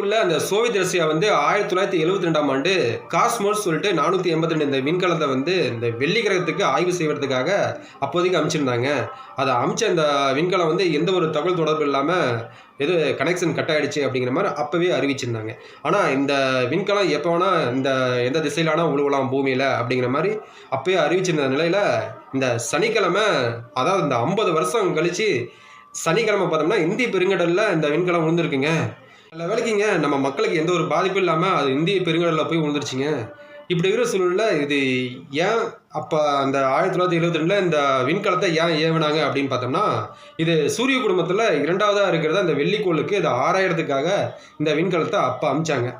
உள்ள அந்த Soviet Russia வந்து ஆயிரத்தி தொள்ளாயிரத்தி எழுபத்தி ரெண்டாம் ஆண்டு காஸ்மோஸ் சொல்லிட்டு நானூற்றி எண்பத்தி ரெண்டு இந்த விண்கலத்தை வந்து இந்த வெள்ளி கிரகத்துக்கு ஆய்வு செய்வதற்காக அப்போதைக்கு அமைச்சிருந்தாங்க. அதை அமைச்ச அந்த விண்கலம் வந்து எந்த ஒரு தகவல் தொடர்பு இல்லாமல் எது கனெக்ஷன் கட் ஆகிடுச்சு அப்படிங்கிற மாதிரி அப்போவே அறிவிச்சிருந்தாங்க. ஆனால் இந்த விண்கலம் எப்போ வேணால் இந்த எந்த திசையிலானா உழுவலாம் பூமியில் அப்படிங்கிற மாதிரி அப்போயே அறிவிச்சிருந்த நிலையில் இந்த சனிக்கிழமை அதாவது இந்த ஐம்பது வருஷம் கழித்து சனிக்கிழமை பார்த்தோம்னா இந்திய பெருங்கடலில் இந்த விண்கலம் விழுந்திருக்குங்க நல்ல வேலைக்குங்க. நம்ம மக்களுக்கு எந்த ஒரு பாதிப்பும் இல்லாமல் அது இந்திய பெருங்கடலில் போய் விழுந்துருச்சுங்க. இப்படி இருக்கிற சூழலில் இது ஏன் அப்போ அந்த ஆயிரத்தி தொள்ளாயிரத்தி எழுபத்தி ரெண்டில் இந்த விண்கலத்தை ஏன் ஏவினாங்க அப்படின்னு பார்த்தோம்னா இது சூரிய குடும்பத்தில் இரண்டாவதாக இருக்கிறத அந்த வெள்ளிக்கோளுக்கு இதை ஆராயறதுக்காக இந்த விண்கலத்தை அப்போ அமிச்சாங்க.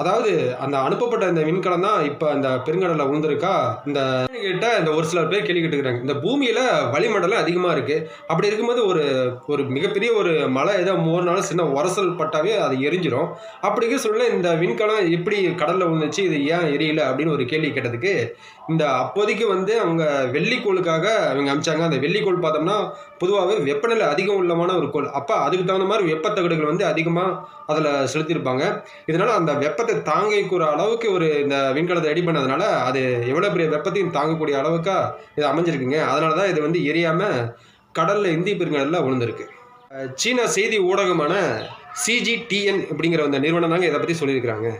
அதாவது அந்த அனுப்பப்பட்ட இந்த விண்கலம் தான் இப்போ அந்த பெருங்கடலில் உழுந்திருக்கா? இந்த கிட்ட இந்த ஒரு சிலர் பேர் கேள்வி கேட்டுக்கிறாங்க. இந்த பூமியில் வளிமண்டலம் அதிகமாக இருக்குது அப்படி இருக்கும்போது ஒரு ஒரு மிகப்பெரிய ஒரு மழை ஏதோ மோறினாலும் சின்ன உரசல் பட்டாவே அது எரிஞ்சிடும் அப்படிங்கிற சொல்ல இந்த விண்கலம் எப்படி கடலில் விழுந்துச்சு இது ஏன் எரியல அப்படின்னு ஒரு கேள்வி கேட்டதுக்கு இந்த அப்போதைக்கு வந்து அவங்க வெள்ளிக்கோளுக்காக அவங்க அமிச்சாங்க. அந்த வெள்ளிக்கோள் பார்த்தோம்னா பொதுவாகவே வெப்பநிலை அதிகம் உள்ளமான ஒரு கோள். அப்போ அதுக்கு தகுந்த மாதிரி வெப்பத்தகடுகள் வந்து அதிகமாக அதில் செலுத்தியிருப்பாங்க. இதனால் அந்த வெப்ப வெப்பத்தை தாங்கிக்கிற அளவுக்கு ஒரு இந்த விண்கலத்தை ரெடி பண்ணதுனால அது எவ்வளோ பெரிய வெப்பத்தையும் தாங்கக்கூடிய அளவுக்கா இது அமைஞ்சிருக்குங்க. அதனால தான் இது வந்து எரியாமல் கடலில் இந்திய பெருங்கடலில் விழுந்திருக்கு சீனா செய்தி ஊடகமான சிஜிடிஎன் அப்படிங்கிற அந்த நிறுவனம் தாங்க இதை பற்றி சொல்லியிருக்கிறாங்க.